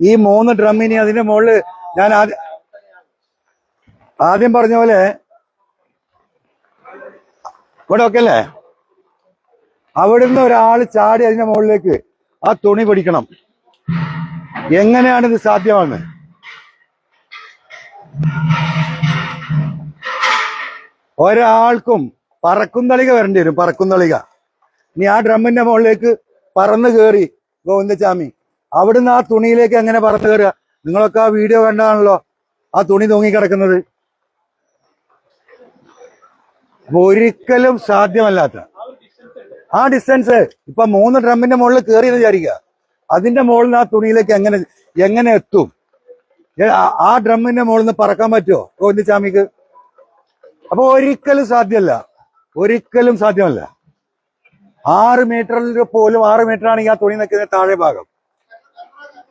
ഈ മൂന്ന് ഡ്രമ്മിനെ അതിന്റെ മുകളിൽ ഞാൻ ആദ്യം ആദ്യം പറഞ്ഞ പോലെ ഇവിടെ ഒക്കെ അല്ലേ? അവിടുന്ന് ഒരാൾ ചാടി അതിന്റെ മുകളിലേക്ക് ആ തുണി പിടിക്കണം. എങ്ങനെയാണ് ഇത് സാധ്യമാണ് ഒരാൾക്കും പറക്കുന്നളിക വരേണ്ടി വരും പറക്കുന്നളിക ഇനി ആ ഡ്രമ്മിന്റെ മുകളിലേക്ക് പറന്ന് കയറി ഗോവിന്ദചാമി അവിടുന്ന് ആ തുണിയിലേക്ക് എങ്ങനെ പറന്നു കയറുക? നിങ്ങളൊക്കെ ആ വീഡിയോ കണ്ടാണല്ലോ ആ തുണി തൂങ്ങിക്കിടക്കുന്നത് അപ്പൊ ഒരിക്കലും സാധ്യമല്ലാത്ത. ആ ഡിസ്റ്റൻസ് ഇപ്പൊ മൂന്ന് ഡ്രമ്മിന്റെ മുകളിൽ കയറി എന്ന് വിചാരിക്കുക. അതിന്റെ മുകളിൽ ആ തുണിയിലേക്ക് എങ്ങനെ എങ്ങനെ എത്തും? ആ- ഡ്രമ്മിന്റെ മുകളിൽ നിന്ന് പറക്കാൻ പറ്റുമോ ഗോവിന്ദചാമിക്ക് അപ്പൊ ഒരിക്കലും സാധ്യമല്ല. ഒരിക്കലും സാധ്യമല്ല. ആറ് മീറ്ററിൽ പോലും ആറ് മീറ്റർ ആണെങ്കിൽ ആ തുണി നിൽക്കുന്ന താഴെ ഭാഗം.